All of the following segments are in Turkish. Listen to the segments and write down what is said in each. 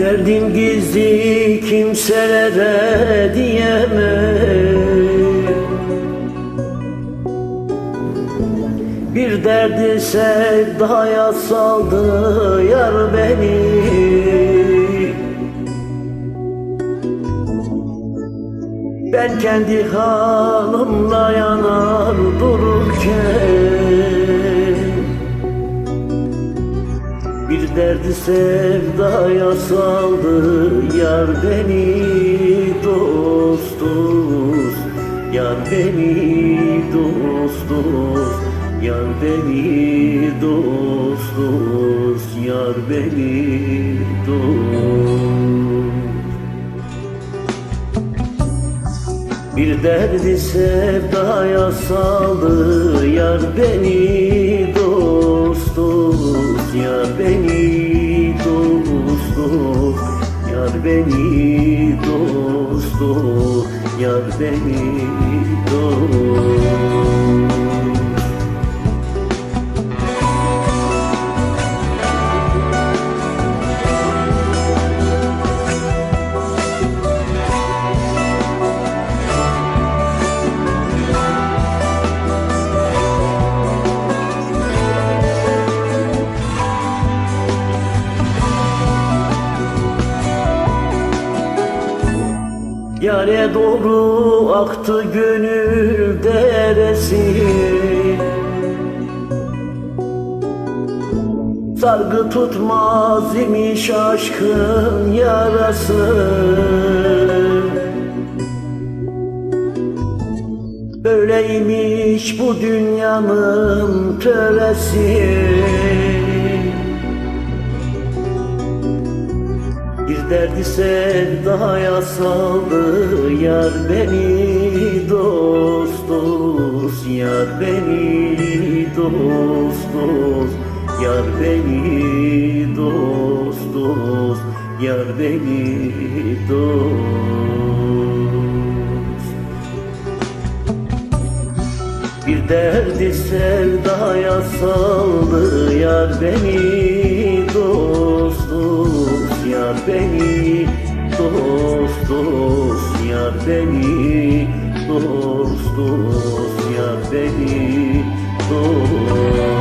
Derdim gizli kimselere diyemem. Bir derdi sevdaya saldı yar beni. Ben kendi halimla yanar dururken Bir derdi sevdaya saldı. Yar beni dost dost Yar beni dost dost Yar beni dost dost Yar beni dost Bir derdi sevdaya saldı. Yar beni dost dost Yar beni dost dost Yar beni dost dost Yar beni Yare doğru aktı gönül deresi. Sargı tutmaz imiş aşkın yarası. Böyleymiş bu dünyanın töresi Bir derdi sevdaya saldı yar beni dost dost Yar beni dost dost Yar beni dost dost Yar beni dost Bir derdi sevdaya saldı yar beni dost dost Yar beni dost dost Yar beni dost dost Yar beni dost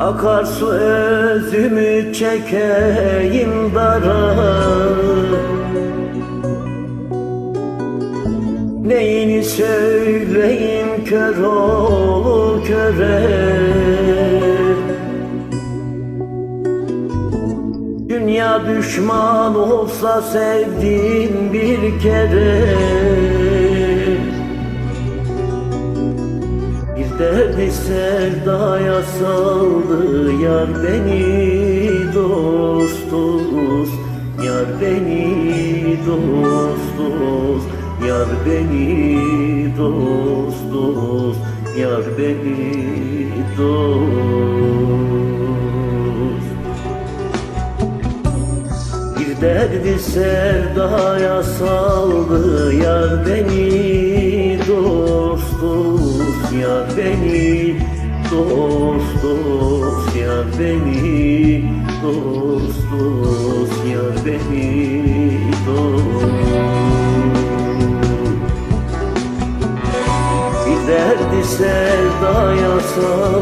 Akarsu özümü çekeyim dara. Neyini söyleyeyim kör olur köre. Dünya düşman olsa sevdiğin bir kere derdi sevdaya saldı yar beni dost Yar beni dost Yar beni dost Yar beni dost derdi sevdaya saldı yar beni dost dost Yar beni dost dost Yar beni dost dost Yar beni dost derdi sevdaya saldı